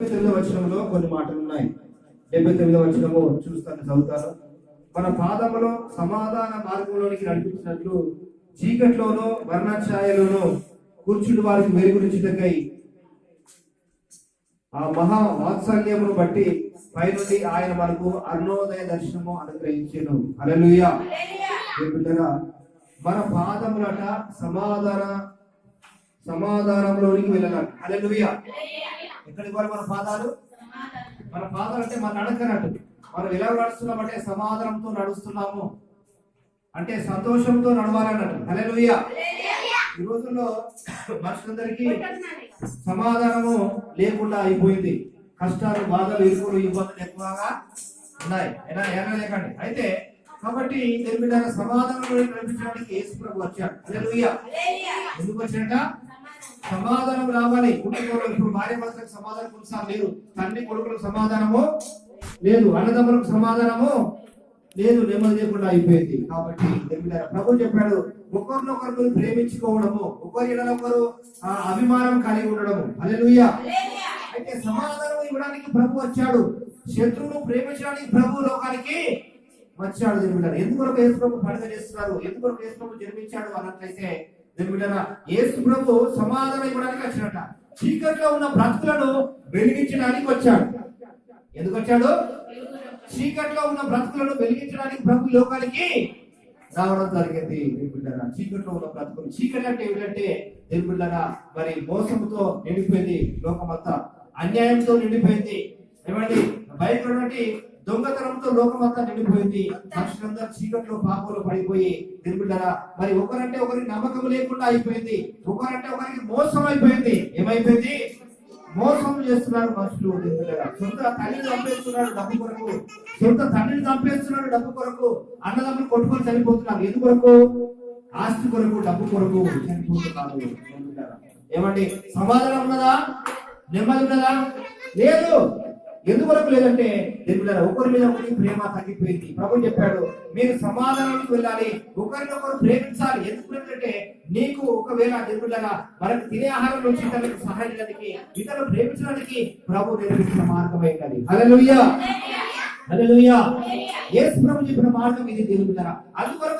డెబ్బై తొమ్మిదవ వచనంలో కొన్ని మాటలు ఉన్నాయి. డెబ్బై తొమ్మిదవ వచనము చూస్తాను చదువుతాను. మన పాదములో సమాధాన మార్గంలోనికి నడిపించినట్లు చీకట్లోనో వర్ణఛాయలోనో కూర్చుని వారికి వెలుగునిచ్చుటకై ఆ మహా వాత్సల్యమును బట్టి పైనుండి ఆయన మనకు అరుణోదయ దర్శనము అనుగ్రహించెను. బిడ్డరా మన పాదములట సమాధాన సమాధానంలోనికి వెళ్ళాలి హల్లెలూయా. ఎక్కడికి పోవాలి మన పాదాలు? మన పాదాలు అంటే మన నడకనట్టు. మనం ఎలా నడుస్తున్నామంటే సమాధానంతో నడుస్తున్నాము. అంటే సంతోషంతో నడవాలన్నట్టు. హల్లెలూయా. ఈ రోజుల్లో మనుషులందరికీ సమాధానము లేకుండా అయిపోయింది. కష్టాలు బాధలు ఇరుకులు ఇబ్బందులు ఎక్కువగా ఉన్నాయి. ఎలా ఎలా లేకండి. అయితే కాబట్టి తెలిపిన సమాధానం నడిపించడానికి యేసు ప్రభు వచ్చాడు. హల్లెలూయా. ఎందుకు వచ్చాడ సమాధానం రావాలి. కుటుంబంలో ఇప్పుడు భార్య భర్తలకు సమాధానం కొనసాగ లేదు. తండ్రి కొడుకులకు సమాధానము? లేదు. అన్నదమ్ములకు సమాధానము? లేదు. నెమ్మది లేకుండా అయిపోయింది. కాబట్టి ప్రభు చెప్పాడు ఒకరినొకరు ప్రేమించుకోవడము ఒకరి ఒకరు ఆ, అభిమానం కలిగి ఉండడము. హల్లెలూయా. అయితే సమాధానం ఇవ్వడానికి ప్రభు వచ్చాడు. శత్రువును ప్రేమించడానికి ప్రభు లోకానికి వచ్చాడు. దేవుడు ఎందుకొరకు యేసు ప్రభు పండుగ చేస్తున్నారు? ఎందుకొరకు యేసు ప్రభు జన్మించాడు? అన్నట్లయితే దేవుడు యేసు ప్రభు సమాధానం ఇవ్వడానికి వచ్చినట. చీకట్లో ఉన్న బ్రతుకులను వెలిగించడానికి వచ్చాడు. ఎందుకు వచ్చాడు? చీకట్లో ఉన్న బ్రతుకులను వెలిగించడానికి ప్రభు లోకానికి రావడం జరిగింది. దేవుళ్ళరా చీకట్లో ఉన్న బ్రతుకులు చీకటి అంటే ఏమిటంటే దేవుళ్ళరా మరి మోసంతో నిండిపోయింది లోకమంతా. అన్యాయంతో నిండిపోయింది. ఏమండి? బయట ఉన్నటువంటి దొంగతనంతో లోకమంతా నిండిపోయింది. మనుషులందరూ చీకట్లో పాపంలో పడిపోయి దేవుళ్ళరా మరి ఒకరంటే ఒకరికి నమ్మకం లేకుండా అయిపోయింది. ఒకరంటే ఒకరికి మోసం అయిపోయింది. ఏమైపోయింది? మోసం చేస్తున్నారు మనుషులు సొంత తల్లిని చంపేస్తున్నాడు డబ్బు కొరకు. సొంత తండ్రిని చంపేస్తున్నాడు డబ్బు కొరకు. అన్నదమ్ములు కొట్టుకొని చనిపోతున్నారు. ఎందుకు కొరకు? ఆస్తి కొరకు డబ్బు కొరకు చనిపోతున్నారు ఏమండి? సమాధానం ఉన్నదా? నెమ్మది ఉన్నదా? లేదు. ఎందువరకు లేదంటే దేవుడారా ఒకరి మీద ఒకరికి ప్రేమ తగ్గిపోయింది. ప్రభు చెప్పాడు మీరు సమాధానానికి వెళ్ళాలి ఒకరినొకరు ప్రేమించాలి. ఎందుకు అంటే నీకు ఒకవేళ దేవుళ్ళగా మనకు తినే ఆహారం నుంచి ఇతరులకు సహాయం ఇతరులు ప్రేమించడానికి ప్రభు నేర్పించిన మార్గమైనది హల్లెలూయా యేసు ప్రభు చెప్పిన మార్గం ఇది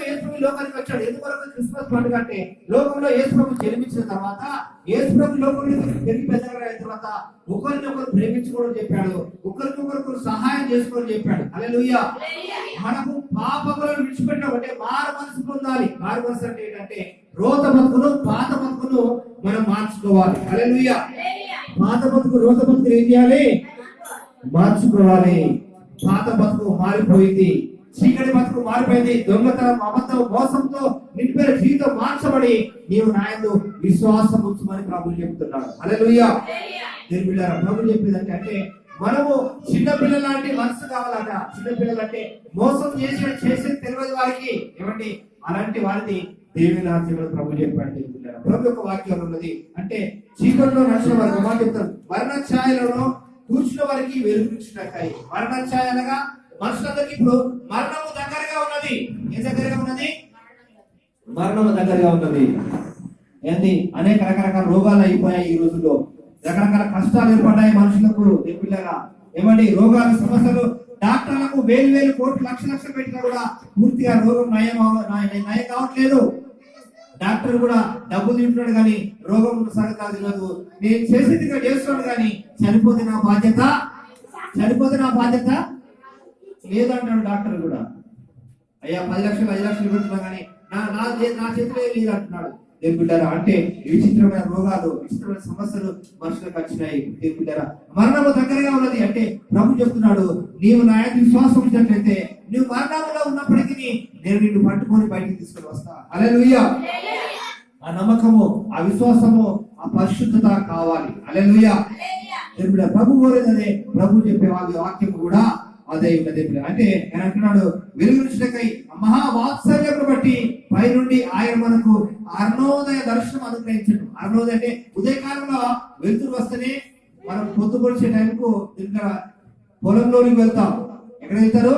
యేసు ప్రభు ఈ లోకానికి వచ్చాడు. ఎందుకొరకు క్రిస్మస్ పండుగ అంటే లోకంలో యేసు ప్రభు జన్మించిన తర్వాత యేసు ప్రభు లోకంలో పెరిగి పెద్దగా అయిన తర్వాత ఒకరినొకరు ప్రేమించుకోవడం చెప్పాడు. ఒకరికొకరు సహాయం చేసుకోవడం చెప్పాడు. మనము పాపములను విడిచిపెట్టడం అంటే మారు మనసు పొందాలి. మారు మనసు అంటే ఏంటంటే రోత బతుకును పాత బతుకును మనం మార్చుకోవాలి. హల్లెలూయా. పాత బతుకు రోత బతుకు ఏం చేయాలి? మార్చుకోవాలి. పాత బతుకు మారిపోయింది. చీకటి బతుకు మారిపోయింది. దొంగతనం అబద్ధం మోసంతో నిండిపోయిన జీవితం మార్చబడి నీవు నాయందు విశ్వాసం ఉంచమని ప్రభులు చెప్తున్నాడు అదే లుయ్యా బిడ్డారా ప్రభులు చెప్పేదంటే అంటే మనము చిన్నపిల్లల లాంటి మనసు కావాలట. చిన్న పిల్లలు అంటే మోసం చేసి చేసిన తెలియదు వారికి ఏమండి? అలాంటి వారిని దేవి రాజ్యంలో ప్రభు చెప్పాడు దేని ప్రభు యొక్క వాక్యం ఉన్నది అంటే చీకట్లో నడిచిన వారు మాట చెప్తారు. వర్ణ ఛాయలను కూర్చున్న వారికి వెలుగునిచ్చినట్టాయి మరణ ఛాయ అనగా మనుషులందరికీ ఇప్పుడు మరణము దగ్గరగా ఉన్నది. ఏ దగ్గరగా ఉన్నది? మరణము దగ్గరగా ఉన్నది. ఏంది? అనేక రకరకాల రోగాలు అయిపోయాయి ఈ రోజుల్లో. రకరకాల కష్టాలు ఏర్పడ్డాయి మనుషులకు. పిల్లగా ఏమండి? రోగాల సమస్యలు డాక్టర్లకు వేలు వేలు కోట్లు లక్ష లక్షలు పెట్టినా కూడా పూర్తిగా రోగం నయం నయం నయం కావట్లేదు డాక్టర్ కూడా డబ్బులు తింటున్నాడు కానీ రోగం సగతాది కాదు నేను చేసేదిగా చేస్తున్నాడు కానీ చనిపోతే నా బాధ్యత? చనిపోతే నా బాధ్యత? లేదంటాడు డాక్టర్ కూడా. అయ్యా పది లక్షలు ఐదు లక్షలు పెడుతున్నా కానీ నా నా చే- నా చేతిలో లేదు అంటున్నాడు దేవుని బిడ్డారా? అంటే విచిత్రమైన రోగాలు విచిత్రమైన సమస్యలు మనుషులకు వచ్చినాయి. దేవుని బిడ్డారా? మరణము దగ్గరగా ఉన్నది. అంటే ప్రభు చెప్తున్నాడు నీవు నా యొక్క విశ్వాసం ఉంచినట్లయితే నువ్వు మరణంలో ఉన్నప్పటికీ నేను నిన్ను పట్టుకొని బయటికి తీసుకొని వస్తా. అలెలుయ్యా ఆ నమ్మకము ఆ విశ్వాసము ఆ పరిశుద్ధత కావాలి. దేవుని బిడ్డ, ప్రభు కోరేది అదే. ప్రభు చెప్పే వాళ్ళ వాక్యం కూడా అదే ఉన్నది. అంటే ఆయన అంటున్నాడు వెలుగునిచ్చినకై మహా వాత్సల్యమును బట్టి పైనుండి ఆయన మనకు అరుణోదయ దర్శనం అనుగ్రహించడం. అరుణోదయ అంటే ఉదయకాలంలో వెలుతురు వస్తేనే మనం పొద్దుపొడిచే టైంకు ఇక్కడ పొలంలోనికి వెళ్తాం. ఎక్కడ వెళ్తారు?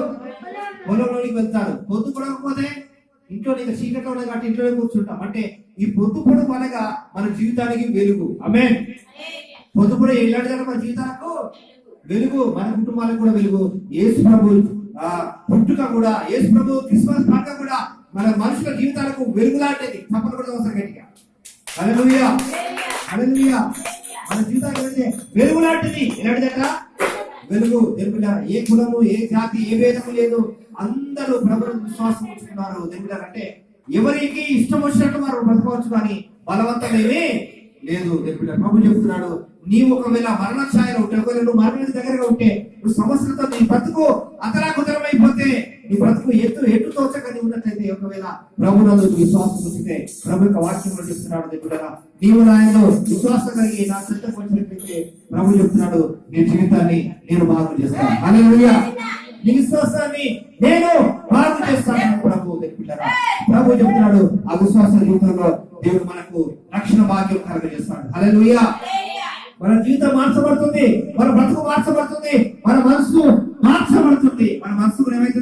పొలంలోనికి వెళ్తారు. పొద్దు పొడకపోతే ఇంట్లో నీకు చీకట్లో ఉన్నది కాబట్టి ఇంట్లోనే కూర్చుంటాం. అంటే ఈ పొద్దు పొడుపు అనగా మన జీవితానికి వెలుగు. ఆమె పొడ ఇలాంటి మన జీవితాలకు వెలుగు. మన కుటుంబాలకు కూడా వెలుగు. యేసు ప్రభు పుట్టుక కూడా యేసు ప్రభు క్రిస్మస్ పండుగ కూడా మన మనుషుల జీవితాలకు వెలుగు లాంటిది తప్పని కూడా అవసరం గట్టిగా. హల్లెలూయా. హల్లెలూయా. మన జీవితాలు వెలిగే వెలుగులాంటిది ఎలాంటిదట వెలుగు. తెలుపుల ఏ కులము ఏ జాతి ఏ భేదము లేదు. అందరూ ప్రభుత్వ విశ్వాసం ఉంచుకున్నారు తెలుపుల అంటే ఎవరికి ఇష్టం వచ్చినట్టు వారు బ్రతకవచ్చు కానీ బలవంతమేమీ లేదు. తెలుపుల ప్రభు చెప్తున్నాడు నీవు ఒకవేళ మరణ ఛాయలో ఉంటే ఒకవేళ నువ్వు మరణానికి దగ్గరగా ఉంటే నువ్వు సమస్యలతో నీ బ్రతుకు అతలాకుతలమైపోతే నీ బ్రతుకు ఎత్తు ఎటు తోచకని ఉన్నట్లయితే ఒకవేళ ప్రభు నందు విశ్వాసం ఉంచితే ప్రభు యొక్క వాక్యంలో చెప్తున్నాడు దేవుడా నీవు నాయనలో విశ్వాసం కలిగి నా సిద్ధం వచ్చినట్లయితే ప్రభు చెప్తున్నాడు నీ జీవితాన్ని నేను బాగు చేస్తాను. హల్లెలూయా నీ విశ్వాసాన్ని నేను బాగు చేస్తాను ప్రభు చెప్తున్నారా ప్రభు చెప్తున్నాడు ఆ విశ్వాస జీవితంలో దేవుడు మనకు రక్షణ భాగ్యం కలగజేస్తాడు. హల్లెలూయా మన జీవితం మార్చబడుతుంది మన బ్రతుకు మార్చబడుతుంది మన మనసు మార్చబడుతుంది మన మనసుకు ఏమైతే